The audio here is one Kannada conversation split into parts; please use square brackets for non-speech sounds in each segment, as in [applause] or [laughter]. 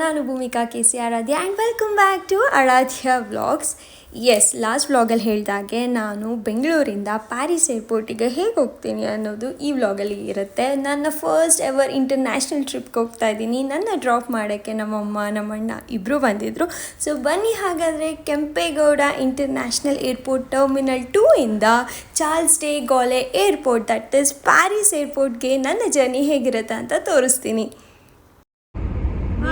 ನಾನು Bhoomika K C Aradhya and welcome back to Aradhya vlogs as last ವ್ಲಾಗಲ್ಲಿ ಹೇಳಿದಾಗೆ ನಾನು ಬೆಂಗಳೂರಿಂದ ಪ್ಯಾರಿಸ್ ಏರ್ಪೋರ್ಟಿಗೆ ಹೇಗೆ ಹೋಗ್ತೀನಿ ಅನ್ನೋದು ಈ ವ್ಲಾಗಲ್ಲಿ ಇರುತ್ತೆ. ನನ್ನ ಫಸ್ಟ್ ಎವರ್ ಇಂಟರ್ನ್ಯಾಷನಲ್ ಟ್ರಿಪ್ಗೆ ಹೋಗ್ತಾ ಇದ್ದೀನಿ. ನನ್ನ ಡ್ರಾಪ್ ಮಾಡೋಕ್ಕೆ ನಮ್ಮಮ್ಮ ನಮ್ಮಣ್ಣ ಇಬ್ಬರು ಬಂದಿದ್ದರು ಸೊ ಬನ್ನಿ ಹಾಗಾದರೆ Kempegowda international airport terminal two ಇಂದ Charles de Gaulle airport that is Paris ಏರ್ಪೋರ್ಟ್ಗೆ ನನ್ನ ಜರ್ನಿ ಹೇಗಿರುತ್ತೆ ಅಂತ ತೋರಿಸ್ತೀನಿ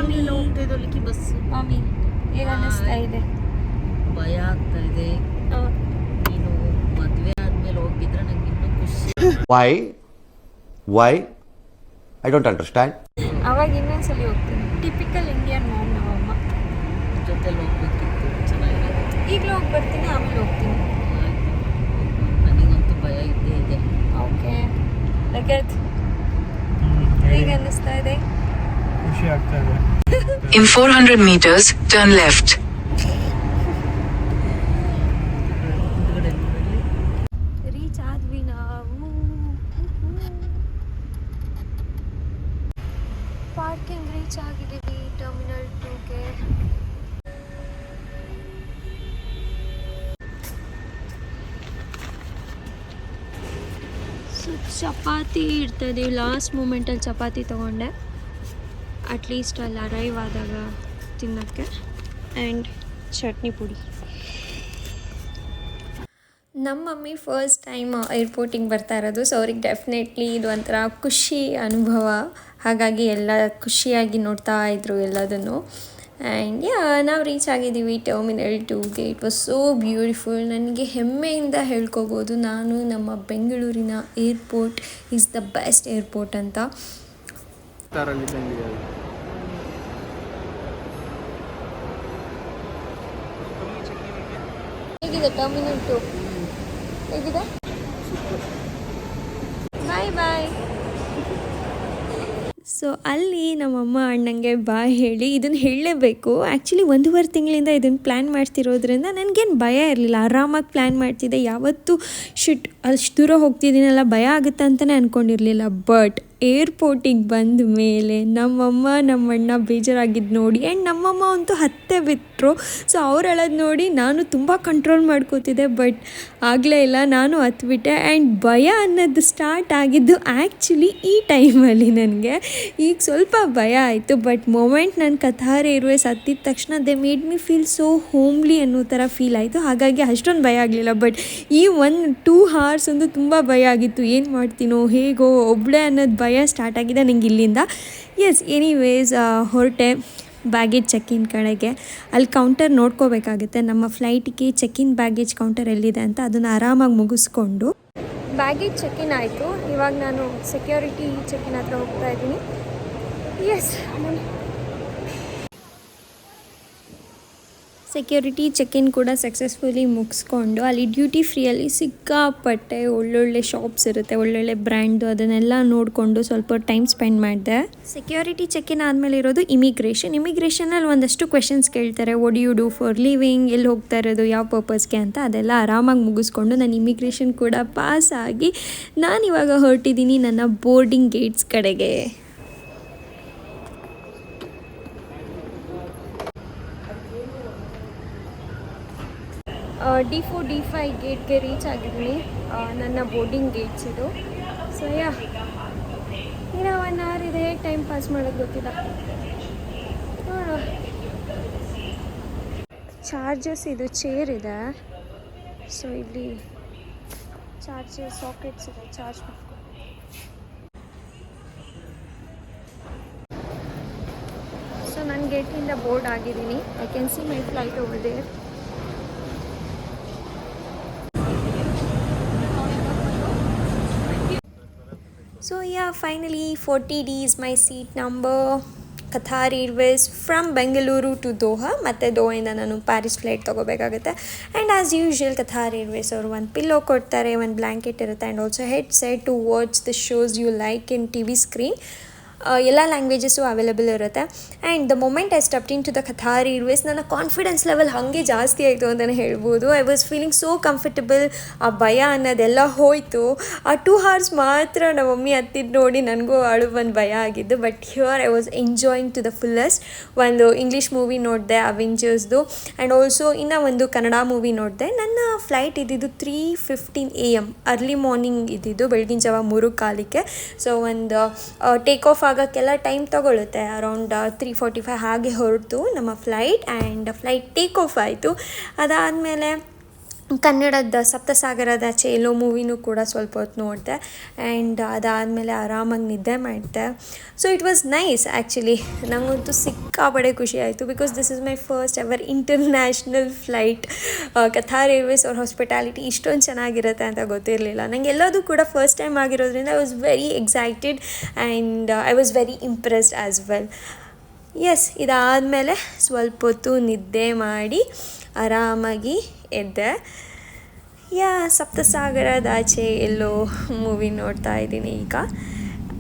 ನೀವೆಲ್ಲ ಹೋಗ್ತಾ ಇದ್ದೋಲಿಕ್ಕೆ ಬಸ್ ಮಾಮಿ ಹೇಗೆ ಅನ್ನಿಸ್ತಾ ಇದೆ? ಭಯ ಆಗ್ತಾ ಇದೆ. ನೀನು ಮದುವೆ ಆದ್ಮೇಲೆ ಹೋಗಿದ್ರೆ ನಂಗೆ ಇನ್ನೂ ಖುಷಿ why why I don't understand. ಅವಾಗ ಇನ್ನೊಂದ್ಸಲಿ ಹೋಗ್ತೀನಿ. ಟಿಪಿಕಲ್ ಇಂಡಿಯನ್ ಮಾಮ್ ನಮ್ಮಮ್ಮ ಜೊತೆಲಿ ಹೋಗ್ಬೇಕಿತ್ತು ಚೆನ್ನಾಗಿರುತ್ತೆ ಈಗಲೂ ಹೋಗಿ ಬರ್ತೀನಿ ಆಮೇಲೆ ಹೋಗ್ತೀನಿ. ನನಗಂತೂ ಭಯ ಇದ್ದೇ ಇದೆ ಓಕೆ ಲಗತ್ ಹೇಗೆ ಅನ್ನಿಸ್ತಾ ಇದೆ? ಖುಷಿ ಆಗ್ತಾ ಇದೆ In 400 meters, turn left. Reach ಆದ್ವಿ ನಾವು ಪಾರ್ಕಿಂಗ್ ರೀಚ್ ಆಗಿದ್ದೀವಿ ಟರ್ಮಿನಲ್ ಟೂಗೆ ಸೊ ಚಪಾತಿ ಇರ್ತದೆ ಲಾಸ್ಟ್ ಮೂಮೆಂಟಲ್ಲಿ ಚಪಾತಿ ತೊಗೊಂಡೆ ಅಟ್ಲೀಸ್ಟ್ ಅಲ್ಲಿ ಅರೈವ್ ಆದಾಗ ತಿನ್ನೋಕ್ಕೆ ಆ್ಯಂಡ್ ಚಟ್ನಿ ಪುಡಿ ನಮ್ಮ ಮಮ್ಮಿ ಫಸ್ಟ್ ಟೈಮ್ ಏರ್ಪೋರ್ಟಿಗೆ ಬರ್ತಾ ಇರೋದು ಸೊ ಅವ್ರಿಗೆ ಡೆಫಿನೆಟ್ಲಿ ಇದು ಒಂಥರ ಖುಷಿ ಅನುಭವ. ಹಾಗಾಗಿ ಎಲ್ಲ ಖುಷಿಯಾಗಿ ನೋಡ್ತಾ ಇದ್ರು ಎಲ್ಲದನ್ನು. ಆ್ಯಂಡ್ ಯಾ ನಾವು ರೀಚ್ ಆಗಿದ್ದೀವಿ ಟರ್ಮಿನಲ್ ಟೂಗೆ ಇಟ್ ವಾಸ್ ಸೋ ಬ್ಯೂಟಿಫುಲ್ ನನಗೆ ಹೆಮ್ಮೆಯಿಂದ ಹೇಳ್ಕೋಬೋದು ನಾನು ನಮ್ಮ ಬೆಂಗಳೂರಿನ airport is the best airport ಅಂತ. ಹೇಗಿದೆ ಟರ್ಮಿನಲ್ ಟು ಹೇಗಿದೆ? ಬಾಯ್ ಬಾಯ್ ಸೊ ಅಲ್ಲಿ ನಮ್ಮಮ್ಮ ಅಣ್ಣಂಗೆ ಬಾಯ್ ಹೇಳಿ ಇದನ್ನು ಹೇಳಲೇಬೇಕು. ಆ್ಯಕ್ಚುಲಿ ಒಂದೂವರೆ ತಿಂಗಳಿಂದ ಇದನ್ನು ಪ್ಲ್ಯಾನ್ ಮಾಡ್ತಿರೋದ್ರಿಂದ ನನಗೇನು ಭಯ ಇರಲಿಲ್ಲ. ಆರಾಮಾಗಿ ಪ್ಲ್ಯಾನ್ ಮಾಡ್ತಿದ್ದೆ. ಯಾವತ್ತೂ ಶಿಟ್ ಅಷ್ಟು ದೂರ ಹೋಗ್ತಿದ್ದೀನಲ್ಲ, ಭಯ ಆಗುತ್ತೆ ಅಂತಲೇ ಅಂದ್ಕೊಂಡಿರಲಿಲ್ಲ ಬಟ್ ಏರ್ಪೋರ್ಟಿಗೆ ಬಂದ ಮೇಲೆ ನಮ್ಮಮ್ಮ, ನಮ್ಮಣ್ಣ ಬೇಜಾರಾಗಿದ್ದು ನೋಡಿ ಆ್ಯಂಡ್ ನಮ್ಮಮ್ಮ ಅಂತೂ ಹತ್ತೆ ಬಿಟ್ಟರು ಸೊ ಅವ್ರು ಹೇಳೋದು ನೋಡಿ ನಾನು ತುಂಬ ಕಂಟ್ರೋಲ್ ಮಾಡ್ಕೋತಿದ್ದೆ ಬಟ್ ಆಗಲೇ ಇಲ್ಲ, ನಾನು ಹತ್ಬಿಟ್ಟೆ. ಆ್ಯಂಡ್ ಭಯ ಅನ್ನೋದು ಸ್ಟಾರ್ಟ್ ಆಗಿದ್ದು ಆ್ಯಕ್ಚುಲಿ ಈ ಟೈಮಲ್ಲಿ ನನಗೆ. ಈಗ ಸ್ವಲ್ಪ ಭಯ ಆಯಿತು ಬಟ್ ಮೊಮೆಂಟ್ ನನ್ನ ಕಥಾರೆ ಇರುವೆ, ಸತ್ತಿದ ತಕ್ಷಣ they made me feel so homely ಅನ್ನೋ ಥರ ಫೀಲ್ ಆಯಿತು. ಹಾಗಾಗಿ ಅಷ್ಟೊಂದು ಭಯ ಆಗಲಿಲ್ಲ ಬಟ್ ಈ ಒನ್ ಟೂ ಹಾರ್ಸ್ ಒಂದು ತುಂಬ ಭಯ ಆಗಿತ್ತು. ಏನು ಮಾಡ್ತೀನೋ, ಹೇಗೋ ಒಬ್ಬಳೇ ಅನ್ನೋದು ಭಯ ಸ್ಟಾರ್ಟ್ ಆಗಿದೆ ನನಗೆ ಇಲ್ಲಿಂದ. ಎಸ್ ಎನಿವೇಸ್ ಹೊರಟೆ. ಬ್ಯಾಗೇಜ್ ಚೆಕ್-ಇನ್ ಕಡೆಗೆ. ಅಲ್ಲಿ ಕೌಂಟರ್ ನೋಡ್ಕೋಬೇಕಾಗುತ್ತೆ. ನಮ್ಮ ಫ್ಲೈಟಿಗೆ ಚೆಕ್-ಇನ್ ಬ್ಯಾಗೇಜ್ ಕೌಂಟರ್ ಎಲ್ಲಿದೆ ಅಂತ ಅದನ್ನು ಆರಾಮಾಗಿ ಮುಗಿಸ್ಕೊಂಡು. ಬ್ಯಾಗೇಜ್ ಚೆಕ್-ಇನ್ ಆಯಿತು. ಇವಾಗ ನಾನು ಸೆಕ್ಯೂರಿಟಿ ಚೆಕ್-ಇನ್ ಹತ್ರ ಹೋಗ್ತಾ ಇದ್ದೀನಿ. ಎಸ್ ಸೆಕ್ಯೂರಿಟಿ ಚೆಕ್-ಇನ್ ಕೂಡ ಸಕ್ಸಸ್ಫುಲಿ ಮುಗಿಸ್ಕೊಂಡು ಅಲ್ಲಿ ಡ್ಯೂಟಿ ಫ್ರೀಯಲ್ಲಿ ಸಿಕ್ಕಾಪಟ್ಟೆ ಒಳ್ಳೊಳ್ಳೆ ಶಾಪ್ಸ್ ಇರುತ್ತೆ, ಒಳ್ಳೊಳ್ಳೆ ಬ್ರ್ಯಾಂಡು ಅದನ್ನೆಲ್ಲ ನೋಡಿಕೊಂಡು ಸ್ವಲ್ಪ ಟೈಮ್ ಸ್ಪೆಂಡ್ ಮಾಡಿದೆ. ಸೆಕ್ಯೂರಿಟಿ ಚೆಕ್-ಇನ್ ಆದಮೇಲೆ ಇರೋದು ಇಮಿಗ್ರೇಷನ್ ಇಮಿಗ್ರೇಷನಲ್ಲಿ ಒಂದಷ್ಟು ಕ್ವೆಶನ್ಸ್ ಕೇಳ್ತಾರೆ what you do for living ಎಲ್ಲಿ ಹೋಗ್ತಾ ಇರೋದು? ಯಾವ ಪರ್ಪಸ್ಗೆ ಅಂತ? ಅದೆಲ್ಲ ಆರಾಮಾಗಿ ಮುಗಿಸ್ಕೊಂಡು ನಾನು ಇಮಿಗ್ರೇಷನ್ ಕೂಡ ಪಾಸ್ ಆಗಿ ನಾನಿವಾಗ ಹೊರಟಿದ್ದೀನಿ ನನ್ನ ಬೋರ್ಡಿಂಗ್ ಗೇಟ್ಸ್ ಕಡೆಗೆ. ಡಿ ಫೋರ್ ಡಿ ಫೈವ್ ಗೇಟ್ಗೆ ರೀಚ್ ಆಗಿದ್ದೀನಿ ನನ್ನ ಬೋರ್ಡಿಂಗ್ ಗೇಟ್ಸ್ ಇದು. ಸೊ ಯಾ ಇನ್ನ ಒನ್ ಅವರ್ ಇದೆ ಹೇಗೆ ಟೈಮ್ ಪಾಸ್ ಮಾಡೋದು ಗೊತ್ತಿಲ್ಲ. ಚಾರ್ಜಸ್ ಇದು ಚೇರ್ ಇದೆ. ಸೊ ಇಲ್ಲಿ ಚಾರ್ಜರ್ ಸಾಕೆಟ್ಸ್ ಇದೆ ಚಾರ್ಜ್ ಸೊ ನಾನು ಗೇಟಿಂದ ಬೋರ್ಡ್ ಆಗಿದ್ದೀನಿ. I can see my flight over there yeah finally forty D is my seat number Qatar Airways from Bengaluru to Doha ಮತ್ತು ದೋಹೆಯಿಂದ ನಾನು Paris flight ತೊಗೋಬೇಕಾಗುತ್ತೆ. And as usual Qatar Airways ಅವರು ಒಂದು ಪಿಲ್ಲೋ ಕೊಡ್ತಾರೆ, ಒಂದು ಬ್ಲ್ಯಾಂಕೆಟ್ ಇರುತ್ತೆ. And also headset to watch the shows you like in T V screen ಎಲ್ಲ ಲ್ಯಾಂಗ್ವೇಜಸ್ಸು ಅವೈಲೇಬಲ್ ಇರುತ್ತೆ. And the moment I stepped into the Qatar airways ನನ್ನ ಕಾನ್ಫಿಡೆನ್ಸ್ ಲೆವೆಲ್ ಹಾಗೆ ಜಾಸ್ತಿ ಆಯಿತು ಅಂತಲೇ ಹೇಳ್ಬೋದು. I was feeling so comfortable ಆ ಭಯ ಅನ್ನೋದೆಲ್ಲ ಹೋಯಿತು. ಆ ಟೂ ಹಾರ್ಸ್ ಮಾತ್ರ ನಮ್ಮ ಮಮ್ಮಿ ಹತ್ತಿದ್ದು ನೋಡಿ ನನಗೂ ಅಳು ಒಂದು ಭಯ ಆಗಿದ್ದು. But here I was enjoying to the fullest ಒಂದು ಇಂಗ್ಲೀಷ್ ಮೂವಿ ನೋಡಿದೆ ಅವೆಂಜರ್ಸ್ದು ಆ್ಯಂಡ್ ಆಲ್ಸೋ ಇನ್ನೂ ಒಂದು ಕನ್ನಡ ಮೂವಿ ನೋಡಿದೆ. ನನ್ನ ಫ್ಲೈಟ್ ಇದ್ದಿದ್ದು three fifteen A M early morning ಇದ್ದಿದ್ದು, ಬೆಳಗಿನ ಜಾವ ಮೂರು ಕಾಲಕ್ಕೆ. ಸೊ ಒಂದು ಟೇಕ್ ಆಫ್ ಆಗೋಕ್ಕೆಲ್ಲ ಟೈಮ್ ತೊಗೊಳುತ್ತೆ. ಅರೌಂಡ್ ತ್ರೀ ಫೋರ್ಟಿ ಫೈವ್ ಹಾಗೆ ಹೊರಟು ನಮ್ಮ flight and flight take off ಆಯಿತು. ಅದಾದಮೇಲೆ ಕನ್ನಡದ ಸಪ್ತಸಾಗರದ ಎಲ್ಲೋ ಮೂವಿನೂ ಕೂಡ ಸ್ವಲ್ಪ ಹೊತ್ತು ನೋಡಿದೆ. ಆ್ಯಂಡ್ ಅದಾದಮೇಲೆ ಆರಾಮಾಗಿ ನಿದ್ದೆ ಮಾಡಿದೆ. So it was nice actually ನನಗಂತೂ ಸಿಕ್ಕಾಪಡೆ ಖುಷಿ ಆಯಿತು. Because this is my first ever international flight Qatar Airways ಅವ್ರ ಹಾಸ್ಪಿಟಾಲಿಟಿ ಇಷ್ಟೊಂದು ಚೆನ್ನಾಗಿರುತ್ತೆ ಅಂತ ಗೊತ್ತಿರಲಿಲ್ಲ. ನನಗೆ ಎಲ್ಲದೂ ಕೂಡ ಫಸ್ಟ್ ಟೈಮ್ ಆಗಿರೋದ್ರಿಂದ I was very excited and I was very impressed as well yes ಇದಾದಮೇಲೆ ಸ್ವಲ್ಪ ಹೊತ್ತು ನಿದ್ದೆ ಮಾಡಿ ಆರಾಮಾಗಿ ಎದ್ದೆ ಯಾ ಸಪ್ತಸಾಗರದಾಚೆ ಎಲ್ಲೋ ಮೂವಿ ನೋಡ್ತಾ ಇದ್ದೀನಿ ಈಗ.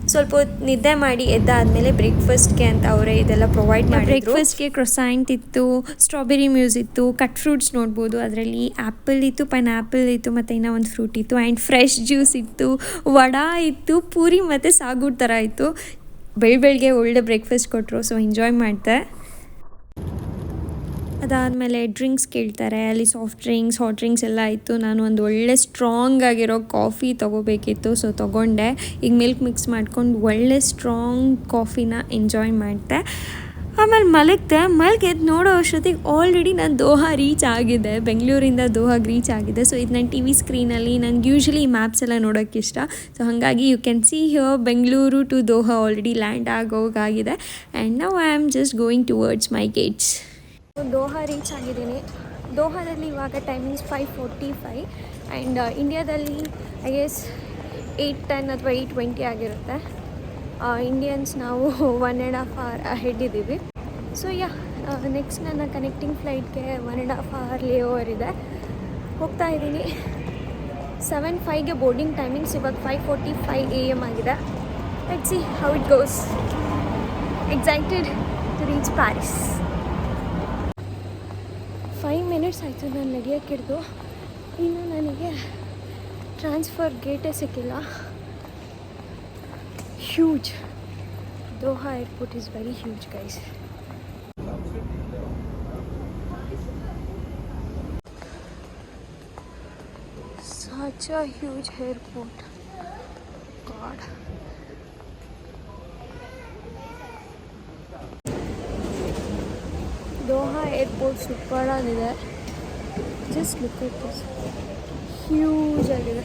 ಸ್ವಲ್ಪ ಹೊತ್ತು ನಿದ್ದೆ ಮಾಡಿ ಎದ್ದಾದಮೇಲೆ ಬ್ರೇಕ್ಫಾಸ್ಟ್ಗೆ ಅಂತ ಅವರೇ ಇದೆಲ್ಲ ಪ್ರೊವೈಡ್ ಮಾಡಿ ಬ್ರೇಕ್ಫಾಸ್ಟ್ಗೆ ಕ್ರೊಸೈಂಟ್ ಇತ್ತು ಸ್ಟ್ರಾಬೆರಿ ಮ್ಯೂಸ್ ಇತ್ತು ಕಟ್ ಫ್ರೂಟ್ಸ್ ನೋಡ್ಬೋದು. ಅದರಲ್ಲಿ ಆ್ಯಪಲ್ ಇತ್ತು ಪೈನ್ ಆ್ಯಪಲ್ ಇತ್ತು ಮತ್ತು ಇನ್ನೂ ಒಂದು ಫ್ರೂಟ್ ಇತ್ತು. ಆ್ಯಂಡ್ ಫ್ರೆಶ್ ಜ್ಯೂಸ್ ಇತ್ತು ವಡಾ ಇತ್ತು ಪೂರಿ ಮತ್ತು ಸಾಗೂಡ್ ಥರ ಇತ್ತು. ಬೆಳ ಬೆಳಗ್ಗೆ ಒಳ್ಳೆ ಬ್ರೇಕ್ಫಾಸ್ಟ್ ಕೊಟ್ಟರು ಸೊ ಎಂಜಾಯ್ ಮಾಡಿದೆ. ಅದಾದಮೇಲೆ ಡ್ರಿಂಕ್ಸ್ ಕೇಳ್ತಾರೆ, ಅಲ್ಲಿ ಸಾಫ್ಟ್ ಡ್ರಿಂಕ್ಸ್ ಹಾಟ್ ಡ್ರಿಂಕ್ಸ್ ಎಲ್ಲ ಇತ್ತು ನಾನು ಒಂದು ಒಳ್ಳೆ ಸ್ಟ್ರಾಂಗ್ ಆಗಿರೋ ಕಾಫಿ ತೊಗೋಬೇಕಿತ್ತು. ಸೊ ತೊಗೊಂಡೆ. ಈಗ ಮಿಲ್ಕ್ ಮಿಕ್ಸ್ ಮಾಡ್ಕೊಂಡು ಒಳ್ಳೆ ಸ್ಟ್ರಾಂಗ್ ಕಾಫಿನ ಎಂಜಾಯ್ ಮಾಡಿದೆ. ಆಮೇಲೆ ಮಲಗಿದೆ. ಮಲಗೆದ್ದು ನೋಡೋ ಅಷ್ಟೊತ್ತಿಗೆ ಆಲ್ರೆಡಿ ನಾನು ದೋಹಾ ರೀಚ್ ಆಗಿದೆ. ಬೆಂಗಳೂರಿಂದ ದೋಹಾಗೆ ರೀಚ್ ಆಗಿದೆ. ಸೊ ಇದು ನನ್ನ ಟಿ ವಿ ಸ್ಕ್ರೀನಲ್ಲಿ ನಂಗೆ ಯೂಶ್ವಲಿ ಮ್ಯಾಪ್ಸ್ ಎಲ್ಲ ನೋಡೋಕ್ಕೆ ಇಷ್ಟ. ಸೊ ಹಾಗಾಗಿ you can see here Bengaluru to Doha already land ಆಗೋಗಾಗಿದೆ and now I am just going towards my gates Doha reach ಆಗಿದ್ದೀನಿ. ದೋಹಾದಲ್ಲಿ ಇವಾಗ timings five forty five and ಇಂಡಿಯಾದಲ್ಲಿ ಐ ಎಸ್ ಏಯ್ಟ್ ಟೆನ್ ಅಥವಾ ಏಯ್ಟ್ ಟ್ವೆಂಟಿ ಆಗಿರುತ್ತೆ. ಇಂಡಿಯನ್ಸ್ ನಾವು one and half hour head ಇದ್ದೀವಿ. ಸೊ ಯಾ ನೆಕ್ಸ್ಟ್ ನನ್ನ connecting ಫ್ಲೈಟ್ಗೆ one and half hour layover ಇದೆ. ಹೋಗ್ತಾ ಇದ್ದೀನಿ. ಸೆವೆನ್ ಫೈವ್ಗೆ ಬೋರ್ಡಿಂಗ್ ಟೈಮಿಂಗ್ಸ್ ಇವಾಗ five forty five A M ಆಗಿದೆ. Let see how it goes excited to reach Paris five minutes ಆಯಿತು, ನಾನು ನಡೆಯೋಕ್ಕಿಡ್ದು ಇನ್ನು ನನಗೆ ಟ್ರಾನ್ಸ್ಫರ್ ಗೇಟೇ ಸಿಕ್ಕಿಲ್ಲ. Huge Doha airport is very huge guys such a huge airport. God. Doha airport super ಆಗಿದೆ Just look at this. Huge area.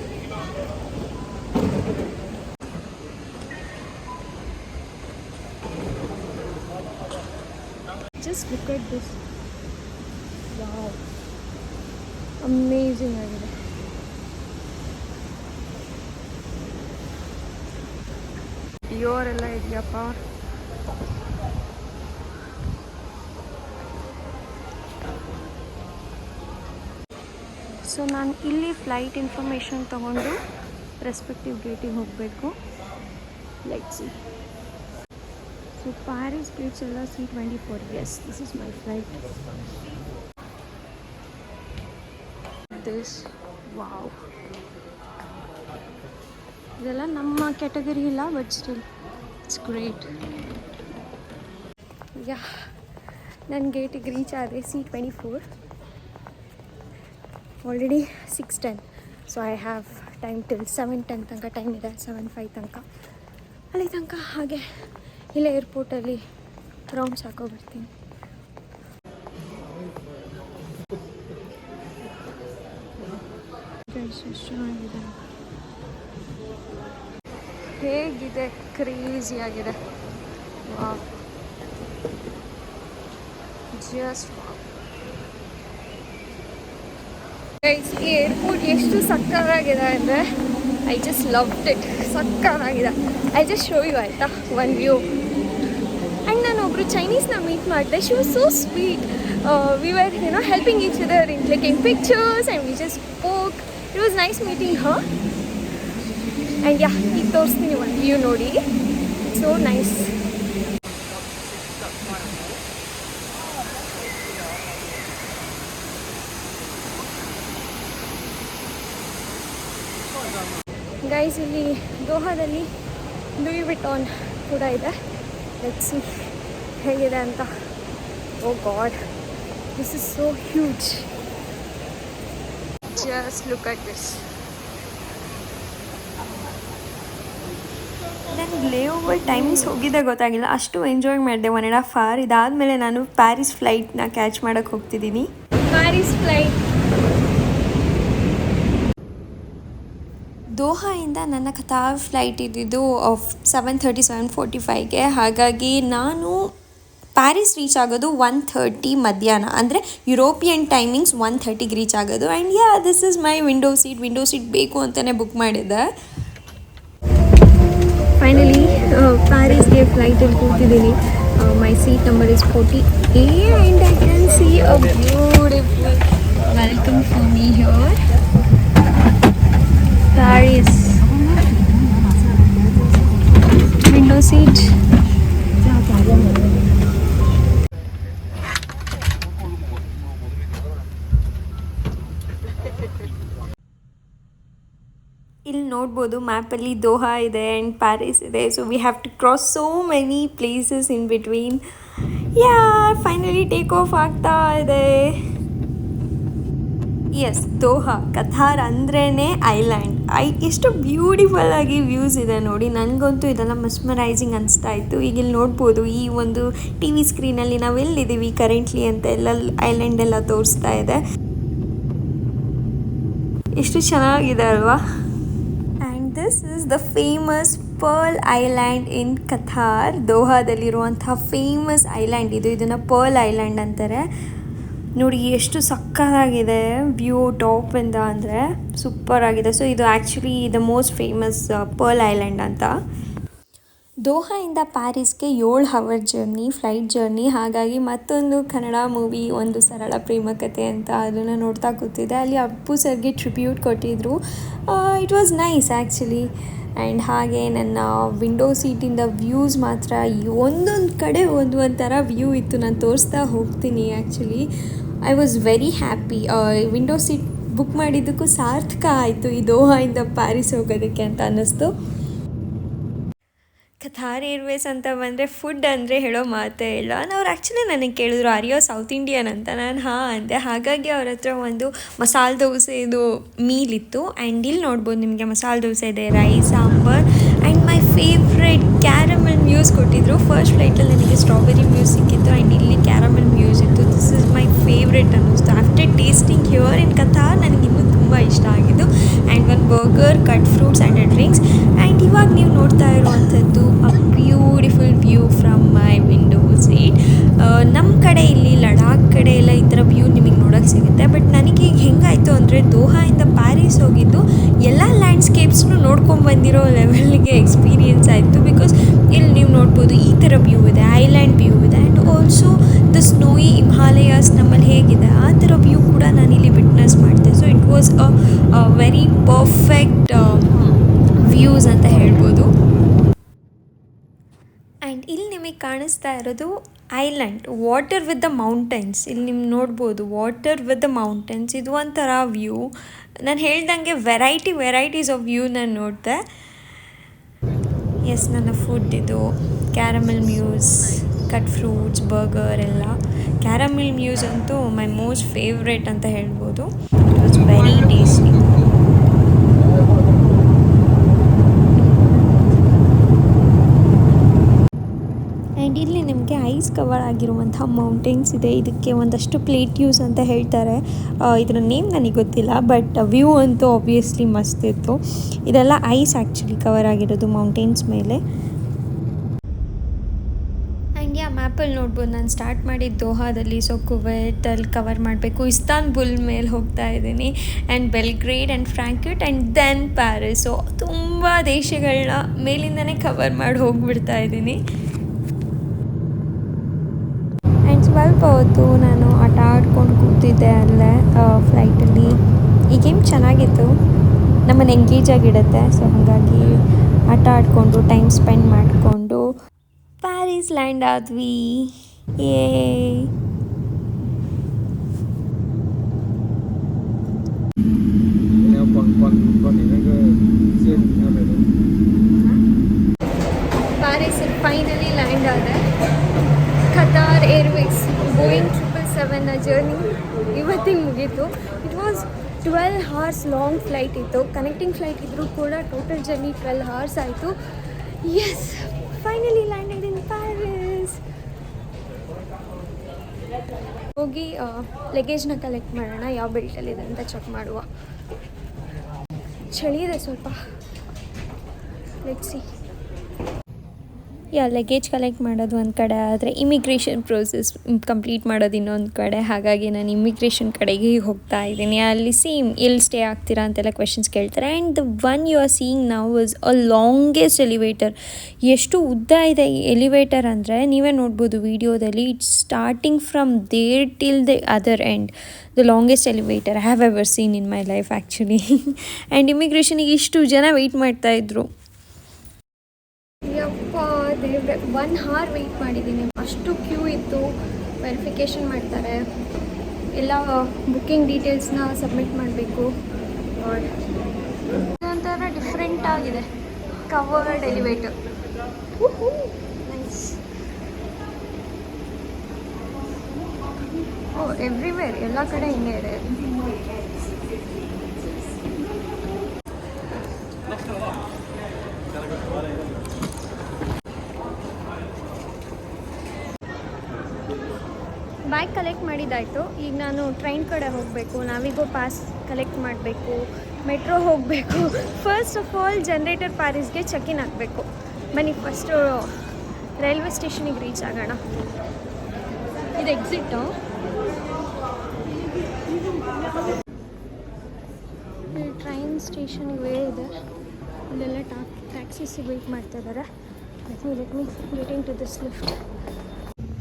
Just look at this. Wow. Amazing area. You're a lady. So ನಾನು ಇಲ್ಲಿ ಫ್ಲೈಟ್ ಇನ್ಫಾರ್ಮೇಷನ್ ತೊಗೊಂಡು ರೆಸ್ಪೆಕ್ಟಿವ್ ಗೇಟಿಗೆ ಹೋಗಬೇಕು. ಸಿ ಸೊ ಪ್ಯಾರಿಸ್ ಗೇಟ್ಸ್ ಎಲ್ಲ C twenty four yes this is my flight this wow ಇದೆಲ್ಲ ನಮ್ಮ ಕ್ಯಾಟಗರಿ ಇಲ್ಲ but still it's great yeah ನನ್ನ ಗೇಟಿಗೆ ರೀಚ್ ಆದರೆ C twenty four already six ten so I have time till seven ten ತನಕ ಟೈಮ್ ಇದೆ ಸೆವೆನ್ ಫೈವ್ ತನಕ. ಅಲ್ಲಿ ತನಕ ಹಾಗೆ ಇಲ್ಲೇ ಏರ್ಪೋರ್ಟಲ್ಲಿ ರೌಂಡ್ಸ್ ಎಷ್ಟ್ ಚೆನ್ನಾಗಿದೆ ಹೇಗಿದೆ? ಕ್ರೇಜಿ ಆಗಿದೆ. ಜಸ್ಟ್ ಗೈಸ್ ಈ ಏರ್ಪೋರ್ಟ್ ಎಷ್ಟು ಸಕ್ಕತ್ತಾಗಿದೆ ಅಂದರೆ ಐ ಜಸ್ಟ್ ಲವ್ ಇಟ್ ಸಕ್ಕತ್ತಾಗಿದೆ. ಐ ಜಸ್ಟ್ ಶೋ ಯು ಆಯಿತಾ? ಒನ್ ವ್ಯೂ ಆ್ಯಂಡ್ ನಾನು ಒಬ್ಬರು ಚೈನೀಸ್ನ ಮೀಟ್ ಮಾಡಿದೆ. She was so sweet we were you know helping each other in clicking pictures and we just spoke it was nice meeting ah and yeah ಈಗ ತೋರಿಸ್ತೀನಿ ಒನ್ ವ್ಯೂ ನೋಡಿ. ಸೋ ನೈಸ್ ಗೈಸ್ ಇಲ್ಲಿ ದೋಹಾದಲ್ಲಿ ಲೂಯಿ ವಿಟಾನ್ ಕೂಡ ಇದೆ. ಲೆಟ್ಸಿ ಹೇಗಿದೆ ಅಂತ. ಓ God this is so huge just look at this ನನಗೆ ಲೇ ಓವರ್ ಟೈಮಿಂಗ್ಸ್ ಹೋಗಿದ್ದೆ ಗೊತ್ತಾಗಿಲ್ಲ. ಅಷ್ಟು ಎಂಜಾಯ್ ಮಾಡಿದೆ ಒನ್ ಆ್ಯಂಡ್ ಹಾಫ್ ಅವರ್ ಇದಾದಮೇಲೆ ನಾನು ಪ್ಯಾರಿಸ್ ಫ್ಲೈಟ್ನ ಕ್ಯಾಚ್ ಮಾಡೋಕ್ಕೆ ಹೋಗ್ತಿದ್ದೀನಿ. ಪ್ಯಾರಿಸ್ ಫ್ಲೈಟ್ ದೋಹಾಯಿಂದ ನನ್ನ ಕಥಾ ಫ್ಲೈಟ್ ಇದ್ದಿದ್ದು ಸೆವೆನ್ ಥರ್ಟಿ ಸೆವೆನ್ ಫೋರ್ಟಿ ಫೈವ್ಗೆ ಹಾಗಾಗಿ ನಾನು ಪ್ಯಾರಿಸ್ ರೀಚ್ ಆಗೋದು ಒನ್ ಥರ್ಟಿ ಮಧ್ಯಾಹ್ನ. ಅಂದರೆ ಯುರೋಪಿಯನ್ ಟೈಮಿಂಗ್ಸ್ ಒನ್ ಥರ್ಟಿಗೆ ರೀಚ್ ಆಗೋದು. And yeah this is my window seat window seat ಬೇಕು ಅಂತಲೇ ಬುಕ್ ಮಾಡಿದ್ದೆ. ಫೈನಲಿ ಪ್ಯಾರಿಸ್ಗೆ ಫ್ಲೈಟಲ್ಲಿ ಕೂತಿದ್ದೀನಿ. My seat number is forty A and I can see a beautiful welcome for me here Paris window seat. ಇಲ್ಲಿ ನೋಡ್ಬೋದು ಮ್ಯಾಪಲ್ಲಿ ದೋಹಾ ಇದೆ ಆ್ಯಂಡ್ ಪ್ಯಾರಿಸ್ ಇದೆ. So we have to cross so many places in between yeah finally take off ಆಗ್ತಾ ಇದೆ. ಎಸ್ ದೋಹಾ ಕಥಾರ್ ಅಂದ್ರೇ ಐಲ್ಯಾಂಡ್ ಐ, ಎಷ್ಟು ಬ್ಯೂಟಿಫುಲ್ ಆಗಿ ವ್ಯೂಸ್ ಇದೆ ನೋಡಿ. ನನಗಂತೂ ಇದೆಲ್ಲ ಮಸ್ಮರೈಸಿಂಗ್ ಅನಿಸ್ತಾ ಇತ್ತು. ಈಗ ಇಲ್ಲಿ ನೋಡ್ಬೋದು, ಈ ಒಂದು ಟಿ ವಿ ಸ್ಕ್ರೀನಲ್ಲಿ ನಾವು ಎಲ್ಲಿದ್ದೀವಿ ಕರೆಂಟ್ಲಿ ಅಂತ ಎಲ್ಲ ಐಲ್ಯಾಂಡ್ ಎಲ್ಲ ತೋರಿಸ್ತಾ ಇದೆ. ಎಷ್ಟು ಚೆನ್ನಾಗಿದೆ ಅಲ್ವಾ? And this is the famous pearl island in Qatar ದೋಹಾದಲ್ಲಿರುವಂಥ famous island ಇದು. ಇದನ್ನು ಪರ್ಲ್ ಐಲ್ಯಾಂಡ್ ಅಂತಾರೆ. ನೋಡಿ ಎಷ್ಟು ಸಕ್ಕತ್ತಾಗಿದೆ ವ್ಯೂ ಇಂದ ಅಂದರೆ ಸೂಪರ್ ಆಗಿದೆ. ಸೊ ಇದು actually the most famous pearl island ಅಂತ. ದೋಹಾಯಿಂದ ಪ್ಯಾರಿಸ್ಗೆ ಏಳು ಹವರ್ ಜರ್ನಿ ಫ್ಲೈಟ್ ಜರ್ನಿ ಹಾಗಾಗಿ ಮತ್ತೊಂದು ಕನ್ನಡ ಮೂವಿ ಒಂದು ಸರಳ ಪ್ರೇಮ ಕಥೆ ಅಂತ ಅದನ್ನು ನೋಡ್ತಾ ಕೂತಿದ್ದೆ. ಅಲ್ಲಿ ಅಪ್ಪು ಸರ್ಗೆ ಟ್ರಿಬ್ಯೂಟ್ ಕೊಟ್ಟಿದ್ರು. It was nice actually and ಹಾಗೆ ನನ್ನ ವಿಂಡೋ ಸೀಟಿಂದ ವ್ಯೂಸ್ ಮಾತ್ರ ಒಂದೊಂದು ಕಡೆ ಒಂದು ಒಂಥರ ವ್ಯೂ ಇತ್ತು. ನಾನು ತೋರಿಸ್ತಾ ಹೋಗ್ತೀನಿ actually I was very happy window seat book ಮಾಡಿದ್ದಕ್ಕೂ ಸಾರ್ಥಕ ಆಯಿತು ಈ ದೋಹಾಯಿಂದ ಪ್ಯಾರಿಸ್ ಹೋಗೋದಕ್ಕೆ ಅಂತ ಅನ್ನಿಸ್ತು. ಕಥಾರ್ ಏರ್ವೇಸ್ ಅಂತ ಬಂದರೆ ಫುಡ್ ಅಂದರೆ ಹೇಳೋ ಮಾತೇ ಇಲ್ಲ. ಅವ್ರು ಆ್ಯಕ್ಚುಲಿ ನನಗೆ ಕೇಳಿದ್ರು ಅರಿಯೋ ಸೌತ್ ಇಂಡಿಯನ್ ಅಂತ. ನಾನು, ಹಾಂ, ಅಂದೆ. ಹಾಗಾಗಿ ಅವ್ರ ಹತ್ರ ಒಂದು ಮಸಾಲೆ ದೋಸೆ ಇದು ಮೀಲ್ ಇತ್ತು. ಆ್ಯಂಡ್ ಇಲ್ಲಿ ನೋಡ್ಬೋದು ನಿಮಗೆ ಮಸಾಲೆ ದೋಸೆ ಇದೆ rice sambar. And my favourite caramel mousse ಕೊಟ್ಟಿದ್ರು. ಫಸ್ಟ್ ಫ್ಲೈಟಲ್ಲಿ ನನಗೆ ಸ್ಟ್ರಾಬೆರಿ ಮ್ಯೂಸ್ ಸಿಕ್ಕಿತ್ತು. ಆ್ಯಂಡ್ ಇಲ್ಲಿ ಕ್ಯಾರಮಲ್ ಮ್ಯೂಸ್ ಇತ್ತು. ದಿಸ್ ಇಸ್ ಮೈ ಫೇವ್ರೆಟ್ ಅನ್ನಿಸ್ತು after tasting here in Qatar ನನಗೆ ಇನ್ನೂ ತುಂಬ ಇಷ್ಟ ಆಗಿದ್ದು ಆ್ಯಂಡ್ ಒಂದು burger cut fruits and drinks and ಇವಾಗ ನೀವು ನೋಡ್ತಾ ಇರುವಂಥದ್ದು a beautiful view from my window seat ನಮ್ಮ ಕಡೆ ಇಲ್ಲಿ, ಲಡಾಖ್ ಕಡೆ ಎಲ್ಲ ಈ ಥರ ವ್ಯೂ ನಿಮಗೆ ನೋಡೋಕ್ಕೆ ಸಿಗುತ್ತೆ. ಬಟ್ ನನಗೆ ಈಗ ಹೆಂಗಾಯಿತು ಅಂದರೆ ದೋಹಾಯಿಂದ ಪ್ಯಾರಿಸ್ ಹೋಗಿದ್ದು ಎಲ್ಲ ಲ್ಯಾಂಡ್ಸ್ಕೇಪ್ಸ್ನು ನೋಡ್ಕೊಂಬಂದಿರೋ ಲೆವೆಲ್ಗೆ ಎಕ್ಸ್ಪೀರಿಯನ್ಸ್ ಆಯಿತು. ಬಿಕಾಸ್ ಇಲ್ಲಿ ನೀವು ನೋಡ್ಬೋದು ಈ ಥರ ವ್ಯೂ ಇದೆ ಐಲ್ಯಾಂಡ್ ವ್ಯೂ ಇದೆ and also the snowy Himalayas ನಮ್ಮಲ್ಲಿ ಹೇಗಿದೆ. ಆ ಥರ ವ್ಯೂ ಕೂಡ ನಾನಿಲ್ಲಿ ವಿಟ್ನೆಸ್ ಮಾಡಿದೆ. So it was a very perfect views ಅಂತ ಹೇಳ್ಬೋದು ಆ್ಯಂಡ್ ಇಲ್ಲಿ ನಿಮಗೆ ಕಾಣಿಸ್ತಾ ಇರೋದು island. Water with the mountains ಇಲ್ಲಿ ನಿಮ್ಗೆ ನೋಡ್ಬೋದು ವಾಟರ್ ವಿತ್ ದ ಮೌಂಟೈನ್ಸ್ ಇದು ಒಂಥರ ವ್ಯೂ ನಾನು ಹೇಳ್ದಂಗೆ ವೆರೈಟಿ ವೆರೈಟೀಸ್ ಆಫ್ ವ್ಯೂ ನಾನು ನೋಡಿದೆ. ಎಸ್ ನನ್ನ ಫುಡ್ ಇದು caramel mousse cut fruits burger ಎಲ್ಲ. ಕ್ಯಾರಮಲ್ ಮ್ಯೂಸ್ ಅಂತೂ ಮೈ ಮೋಸ್ಟ್ ಫೇವ್ರೇಟ್ ಅಂತ ಹೇಳ್ಬೋದು. ಇಟ್ ವಾಸ್ ವೆರಿ ಟೇಸ್ಟಿ ನಿಮಗೆ ಐಸ್ ಕವರ್ ಆಗಿರುವಂತಹ ಮೌಂಟೇನ್ಸ್ ಇದೆ. ಇದಕ್ಕೆ ಒಂದಷ್ಟು ಪ್ಲೇಟ್ಯೂಸ್ ಅಂತ ಹೇಳ್ತಾರೆ. ಇದರ ನೇಮ್ ನನಗೆ ಗೊತ್ತಿಲ್ಲ ಬಟ್ ವ್ಯೂ ಅಂತೂ ಆಬ್ವಿಯಸ್ಲಿ ಮಸ್ತ್ ಇತ್ತು. ಇದೆಲ್ಲ ಐಸ್ ಆ್ಯಕ್ಚುಲಿ ಕವರ್ ಆಗಿರೋದು ಮೌಂಟೇನ್ಸ್ ಮೇಲೆ. ಯಾ ಮ್ಯಾಪಲ್ಲಿ ನೋಡ್ಬೋದು, ನಾನು ಸ್ಟಾರ್ಟ್ ಮಾಡಿದ್ದು ದೋಹಾದಲ್ಲಿ ಸೊ ಕುವೈಟಲ್ಲಿ ಕವರ್ ಮಾಡಬೇಕು. ಇಸ್ತಾನ್ಬುಲ್ ಮೇಲೆ ಹೋಗ್ತಾ ಇದ್ದೀನಿ and Belgrade and Frankfurt and then Paris so ತುಂಬ ದೇಶಗಳನ್ನ ಮೇಲಿಂದನೇ ಕವರ್ ಮಾಡಿ ಹೋಗ್ಬಿಡ್ತಾ ಇದ್ದೀನಿ ಆ್ಯಂಡ್ ಸ್ವಲ್ಪ ಹೊತ್ತು ನಾನು ಆಟ ಆಡ್ಕೊಂಡು ಕೂತಿದ್ದೆ ಅಲ್ಲೇ ಫ್ಲೈಟಲ್ಲಿ ಈ ಗೇಮ್ ಚೆನ್ನಾಗಿತ್ತು. ನಮ್ಮನ್ನು ಎಂಗೇಜ್ ಆಗಿಡುತ್ತೆ ಸೊ ಹಾಗಾಗಿ ಆಟ ಆಡಿಕೊಂಡು ಟೈಮ್ ಸ್ಪೆಂಡ್ ಮಾಡಿಕೊಂಡು ಪ್ಯಾರಿಸ್ ಲ್ಯಾಂಡ್ ಆದ್ವಿ. ಏ ಜರ್ನಿ ಇವತ್ತಿಗೆ ಮುಗೀತು. It was twelve hours long flight ಇತ್ತು. ಕನೆಕ್ಟಿಂಗ್ ಫ್ಲೈಟ್ ಇದ್ದರೂ ಕೂಡ ಟೋಟಲ್ ಜರ್ನಿ ಟ್ವೆಲ್ ಹಾರ್ಸ್ ಆಯಿತು. Yes finally landed in Paris ಹೋಗಿ ಲಗೇಜ್ನ ಕಲೆಕ್ಟ್ ಮಾಡೋಣ. ಯಾವ ಬೆಲ್ಟಲ್ಲಿದೆ ಅಂತ ಚೆಕ್ ಮಾಡುವ. ಚಳಿ ಇದೆ ಸ್ವಲ್ಪ. ಲೆಟ್ಸಿ ಯಾ ಲಗೇಜ್ ಕಲೆಕ್ಟ್ ಮಾಡೋದು ಒಂದು ಕಡೆ, ಆದರೆ ಇಮಿಗ್ರೇಷನ್ ಪ್ರೋಸೆಸ್ ಕಂಪ್ಲೀಟ್ ಮಾಡೋದು ಇನ್ನೊಂದು ಕಡೆ. ಹಾಗಾಗಿ ನಾನು ಇಮಿಗ್ರೇಷನ್ ಕಡೆಗೆ ಹೋಗ್ತಾ ಇದ್ದೀನಿ. ಅಲ್ಲಿ ಸೇಮ್ ಎಲ್ಲಿ ಸ್ಟೇ ಆಗ್ತೀರಾ ಅಂತೆಲ್ಲ ಕ್ವೆಶನ್ಸ್ ಕೇಳ್ತಾರೆ. And the one you are seeing ನಾವು ಇಸ್ ಅ ಲಾಂಗೆಸ್ಟ್ ಎಲಿವೇಟರ್ ಎಷ್ಟು ಉದ್ದ ಇದೆ ಈ ಎಲಿವೇಟರ್ ಅಂದರೆ, ನೀವೇ ನೋಡ್ಬೋದು ವಿಡಿಯೋದಲ್ಲಿ it's starting from there till the other end the longest elevator have ever seen in my life actually and ಇಮಿಗ್ರೇಷನಿಗೆ ಇಷ್ಟು ಜನ ವೆಯ್ಟ್ ಮಾಡ್ತಾಯಿದ್ರು ಯಪ್ಪ ದೇವ್ರೆ ಒನ್ ಹಾರ್ ವೆಯ್ಟ್ ಮಾಡಿದ್ದೀನಿ. ಅಷ್ಟು ಕ್ಯೂ ಇತ್ತು. ವೆರಿಫಿಕೇಷನ್ ಮಾಡ್ತಾರೆ. ಎಲ್ಲ ಬುಕ್ಕಿಂಗ್ ಡೀಟೇಲ್ಸ್ನ ಸಬ್ಮಿಟ್ ಮಾಡಬೇಕು. ಒಂಥರ ಡಿಫ್ರೆಂಟ್ ಆಗಿದೆ. ಕವರ್ ಡೆಲಿವೇಟು ನೈಸ್ ಓ ಎವ್ರಿವೇರ್ ಎಲ್ಲ ಕಡೆ ಹಿಂಗೆ ಇದೆ. ಬ್ಯಾಗ್ ಕಲೆಕ್ಟ್ ಮಾಡಿದ್ದಾಯಿತು. ಈಗ ನಾನು ಟ್ರೈನ್ ಕಡೆ ಹೋಗಬೇಕು ನಾವಿಗೋ ಪಾಸ್ ಕಲೆಕ್ಟ್ ಮಾಡಬೇಕು ಮೆಟ್ರೋ ಹೋಗಬೇಕು. ಫಸ್ಟ್ [laughs] ಆಫ್ ಆಲ್ ಜನ್ರೇಟರ್ ಪ್ಯಾರಿಸ್ಗೆ ಚೆಕ್ ಇನ್ ಆಗಬೇಕು ಬನ್ನಿ ಫಸ್ಟು ರೈಲ್ವೆ ಸ್ಟೇಷನಿಗೆ ರೀಚ್ ಆಗೋಣ. ಇದು ಎಕ್ಸಿಟ್ಟು ಟ್ರೈನ್ ಸ್ಟೇಷನ್ ವೇ ಇದೆ. ಇಲ್ಲೆಲ್ಲ ಟಾ ಟ್ಯಾಕ್ಸಿಸ್ ವೇಟ್ ಮಾಡ್ತಾ ಇದ್ದಾರೆ let me let me getting to this lift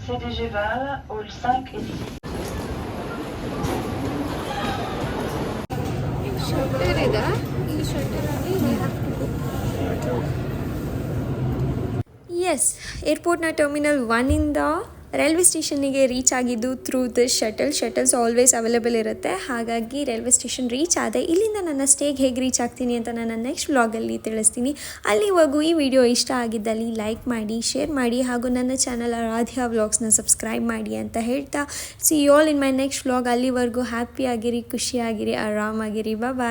CDG Val, hall 5 et 6. Shutter ಇದೆ ಈ ಶಟರಲ್ಲಿ ಎಸ್ ಏರ್ಪೋರ್ಟ್ನ ಟರ್ಮಿನಲ್ ಒನ್ನಿಂದ railway ಸ್ಟೇಷನ್ನಿಗೆ ರೀಚ್ ಆಗಿದ್ದು through this shuttle, shuttles always available ಇರುತ್ತೆ. ಹಾಗಾಗಿ ರೈಲ್ವೆ ಸ್ಟೇಷನ್ ರೀಚ್ ಆದೆ ಇಲ್ಲಿಂದ ನನ್ನ ಸ್ಟೇಗೆ ಹೇಗೆ ರೀಚ್ ಆಗ್ತೀನಿ ಅಂತ ನಾನು ನೆಕ್ಸ್ಟ್ ವ್ಲಾಗಲ್ಲಿ ತಿಳಿಸ್ತೀನಿ. ಅಲ್ಲಿವರೆಗೂ ಈ ವಿಡಿಯೋ ಇಷ್ಟ ಆಗಿದ್ದಲ್ಲಿ ಲೈಕ್ ಮಾಡಿ, ಶೇರ್ ಮಾಡಿ ಹಾಗೂ ನನ್ನ ಚಾನಲ್ ರಾಧಿಯಾ ವ್ಲಾಗ್ಸ್ನ ಸಬ್ಸ್ಕ್ರೈಬ್ ಮಾಡಿ ಅಂತ ಹೇಳ್ತಾ. See all in my next vlog ಅಲ್ಲಿವರೆಗೂ ಹ್ಯಾಪಿ ಆಗಿರಿ ಖುಷಿಯಾಗಿರಿ, ಆರಾಮಾಗಿರಿ. ಬಾಯ್